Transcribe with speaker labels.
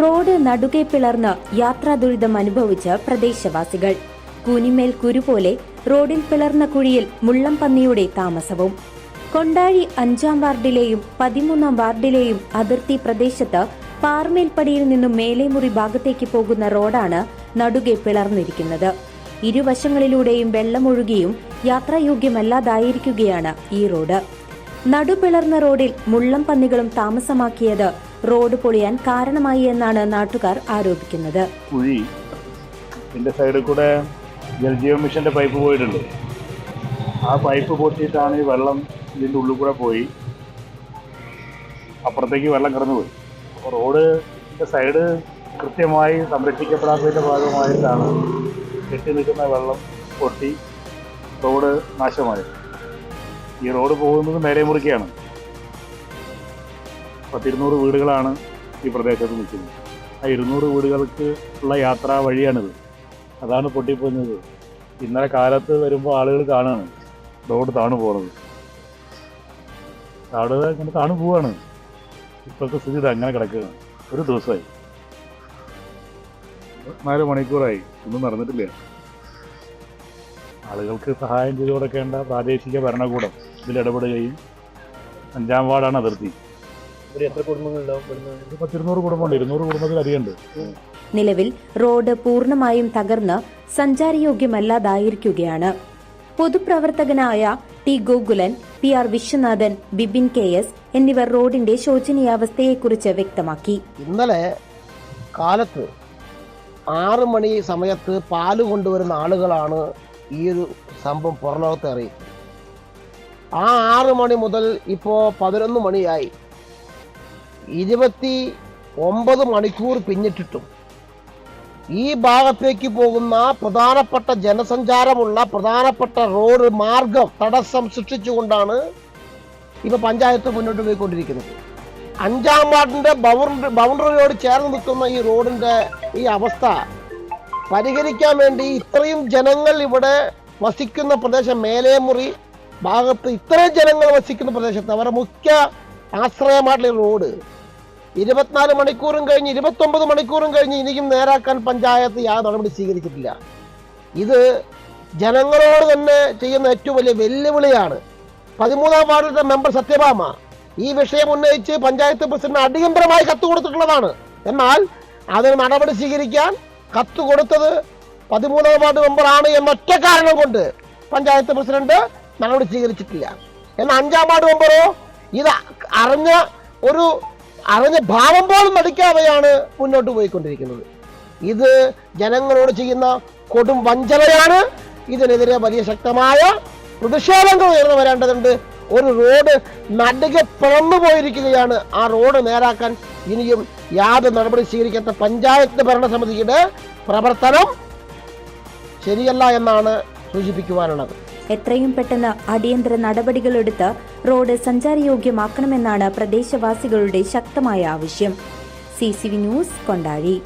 Speaker 1: Road നടുകെ പിളർന്ന് യാത്രാ ദുരിതം അനുഭവിച്ച പ്രദേശവാസികൾ. കൂനിമേൽ കുരുപോലെ റോഡിൽ പിളർന്ന കുഴിയിൽ മുള്ളം പന്നിയുടെ താമസവും. കൊണ്ടാഴി അഞ്ചാം വാർഡിലെയും പതിമൂന്നാം വാർഡിലെയും അതിർത്തി പ്രദേശത്ത് പാർമേൽപ്പടിയിൽ നിന്നും മേലേമുറി ഭാഗത്തേക്ക് പോകുന്ന റോഡാണ് നടുകെ പിളർന്നിരിക്കുന്നത്. ഇരുവശങ്ങളിലൂടെയും വെള്ളമൊഴുകിയും യാത്രായോഗ്യമല്ലാതായിരിക്കുകയാണ് ഈ റോഡ്. നടുപിളർന്ന റോഡിൽ മുള്ളം പന്നികളും താമസമാക്കിയത് റോഡ് പൊളിയാൻ കാരണമായി എന്നാണ് നാട്ടുകാർ ആരോപിക്കുന്നത്.
Speaker 2: കുഴി ഇതിന്റെ സൈഡിൽ കൂടെ ജലജീവ മിഷന്റെ പൈപ്പ് പോയിട്ടുണ്ട്. ആ പൈപ്പ് പൊട്ടിയിട്ടാണ് ഈ വെള്ളം ഇതിന്റെ ഉള്ളിൽ കൂടെ പോയി. അപ്പുറത്തേക്ക് വെള്ളം കടന്നു അപ്പോൾ റോഡിന്റെ സൈഡ് കൃത്യമായി സംരക്ഷിക്കപ്പെടാത്തതിന്റെ ഭാഗമായിട്ടാണ് കെട്ടി നിൽക്കുന്ന വെള്ളം പൊട്ടി റോഡ് നാശമായത്. ഈ റോഡ് പോകുന്നത് മേലെ മുറിക്കാണ്. പത്തിരുന്നൂറ് വീടുകളാണ് ഈ പ്രദേശത്ത് നിൽക്കുന്നത്. ആ ഇരുന്നൂറ് വീടുകൾക്ക് ഉള്ള യാത്രാ വഴിയാണിത്. അതാണ് പൊട്ടിപ്പോകുന്നത് ഇന്നലെ കാലത്ത് വരുമ്പോൾ ആളുകൾ കാണുകയാണ് റോഡ് താണു പോകുന്നത് താട് ഇങ്ങനെ താണു പോവാണ്. ഇപ്പോഴത്തെ സ്ഥിതി ഇത് അങ്ങനെ കിടക്കുകയാണ്. ഒരു ദിവസമായി. നാല് മണിക്കൂറായി. ഒന്നും നടന്നിട്ടില്ല. ആളുകൾക്ക് സഹായം ചെയ്തു കൊടുക്കേണ്ട പ്രാദേശിക ഭരണകൂടം ഇതിൽ ഇടപെടുകയും അഞ്ചാം വാർഡാണ് അതിർത്തി.
Speaker 3: ഇവിടെ എത്ര കുടുംബങ്ങളുണ്ടാവും ഇവിടുന്ന്?
Speaker 2: ഇത് പത്തിരുന്നൂറ് കുടുംബമുണ്ട് ഇരുന്നൂറ് കുടുംബത്തിലധികമുണ്ട്
Speaker 1: നിലവിൽ റോഡ് പൂർണമായും തകർന്ന് സഞ്ചാരയോഗ്യമല്ലാതായിരിക്കുകയാണ്. പൊതുപ്രവർത്തകനായ T Gokulan P R Viswanathan Bibin K S എന്നിവർ റോഡിന്റെ ശോചനീയാവസ്ഥയെക്കുറിച്ച് വ്യക്തമാക്കി.
Speaker 3: ഇന്നലെ കാലത്ത് ആറ് മണി സമയത്ത് പാൽ കൊണ്ടുവരുന്ന ആളുകളാണ് ഈ ഒരു സംഭവം പുറലോകത്തെ അറിയിച്ചത്. ആ ആറ് മണി മുതൽ ഇപ്പോ പതിനൊന്ന് മണിയായി. ഇരുപത്തി ഒമ്പത് മണിക്കൂർ പിന്നിട്ടിട്ടും ഈ ഭാഗത്തേക്ക് പോകുന്ന പ്രധാനപ്പെട്ട ജനസഞ്ചാരമുള്ള പ്രധാനപ്പെട്ട റോഡ് മാർഗം തടസ്സം സൃഷ്ടിച്ചുകൊണ്ടാണ് ഇപ്പൊ പഞ്ചായത്ത് മുന്നോട്ട് പോയിക്കൊണ്ടിരിക്കുന്നത്. അഞ്ചാം വാർഡിന്റെ ബൗണ്ടറി ബൗണ്ടറിയോട് ചേർന്ന് നിൽക്കുന്ന ഈ റോഡിന്റെ ഈ അവസ്ഥ പരിഹരിക്കാൻ വേണ്ടി ഇത്രയും ജനങ്ങൾ ഇവിടെ വസിക്കുന്ന പ്രദേശം മേലേമുറി ഭാഗത്ത് ഇത്രയും ജനങ്ങൾ വസിക്കുന്ന പ്രദേശത്ത് അവരുടെ മുഖ്യ ആശ്രയമായിട്ടുള്ള റോഡ്. ഇരുപത്തിനാല് മണിക്കൂറും കഴിഞ്ഞ് ഇരുപത്തൊമ്പത് മണിക്കൂറും കഴിഞ്ഞ് ഇനിയും നേരാക്കാൻ പഞ്ചായത്ത് യാതൊരു നടപടി സ്വീകരിച്ചിട്ടില്ല. ഇത് ജനങ്ങളോട് തന്നെ ചെയ്യുന്ന ഏറ്റവും വലിയ വെല്ലുവിളിയാണ്. പതിമൂന്നാം വാർഡിലെ മെമ്പർ സത്യഭാമ ഈ വിഷയം ഉന്നയിച്ച് പഞ്ചായത്ത് പ്രസിഡന്റ് അടിയന്തരമായി കത്ത് കൊടുത്തിട്ടുള്ളതാണ്. എന്നാൽ അതിന് നടപടി സ്വീകരിക്കാൻ കത്ത് കൊടുത്തത് പതിമൂന്നാം വാർഡ് മെമ്പറാണ് എന്ന ഒറ്റ കാരണം കൊണ്ട് പഞ്ചായത്ത് പ്രസിഡന്റ് നടപടി സ്വീകരിച്ചിട്ടില്ല. എന്നാൽ അഞ്ചാം വാർഡ് മെമ്പറോ ഇത് അറിഞ്ഞ ഒരു അറിഞ്ഞ ഭാവം പോലും നടിക്കാതെയാണ് മുന്നോട്ട് പോയിക്കൊണ്ടിരിക്കുന്നത്. ഇത് ജനങ്ങളോട് ചെയ്യുന്ന കൊടും വഞ്ചനയാണ്. ഇതിനെതിരെ വലിയ ശക്തമായ പ്രതിഷേധങ്ങൾ ഉയർന്നു വരേണ്ടതുണ്ട്. ഒരു റോഡ് നടുകെ പിറന്നു പോയിരിക്കുകയാണ്. ആ റോഡ് നേരാക്കാൻ ഇനിയും യാതൊരു നടപടി സ്വീകരിക്കാത്ത പഞ്ചായത്ത് ഭരണസമിതിയുടെ പ്രവർത്തനം ശരിയല്ല എന്നാണ് സൂചിപ്പിക്കുവാനുള്ളത്.
Speaker 1: എത്രയും പെട്ടെന്ന് അടിയന്തര നടപടികളെടുത്ത് റോഡ് സഞ്ചാരയോഗ്യമാക്കണമെന്നാണ് പ്രദേശവാസികളുടെ ശക്തമായ ആവശ്യം. C news Kondazhi.